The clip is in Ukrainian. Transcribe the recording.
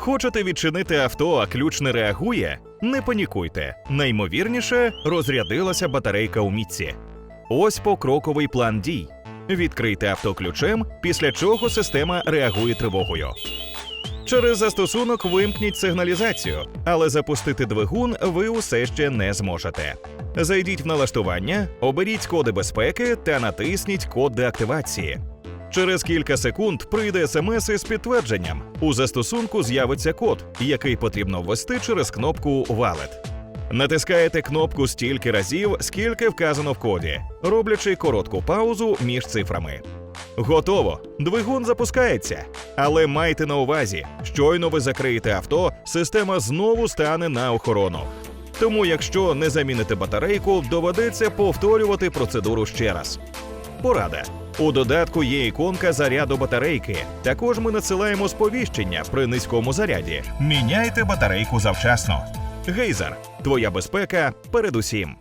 Хочете відчинити авто, а ключ не реагує? Не панікуйте. Наймовірніше, розрядилася батарейка у мітці. Ось покроковий план дій. Відкрийте авто ключем, після чого система реагує тривогою. Через застосунок вимкніть сигналізацію, але запустити двигун ви усе ще не зможете. Зайдіть в налаштування, оберіть коди безпеки та натисніть код деактивації. Через кілька секунд прийде смс із підтвердженням. У застосунку з'явиться код, який потрібно ввести через кнопку Wallet. Натискаєте кнопку стільки разів, скільки вказано в коді, роблячи коротку паузу між цифрами. Готово. Двигун запускається. Але майте на увазі, щойно ви закриєте авто, система знову стане на охорону. Тому, якщо не заміните батарейку, доведеться повторювати процедуру ще раз. Порада. У додатку є іконка заряду батарейки. Також ми надсилаємо сповіщення при низькому заряді. Міняйте батарейку завчасно. Гейзер, твоя безпека передусім.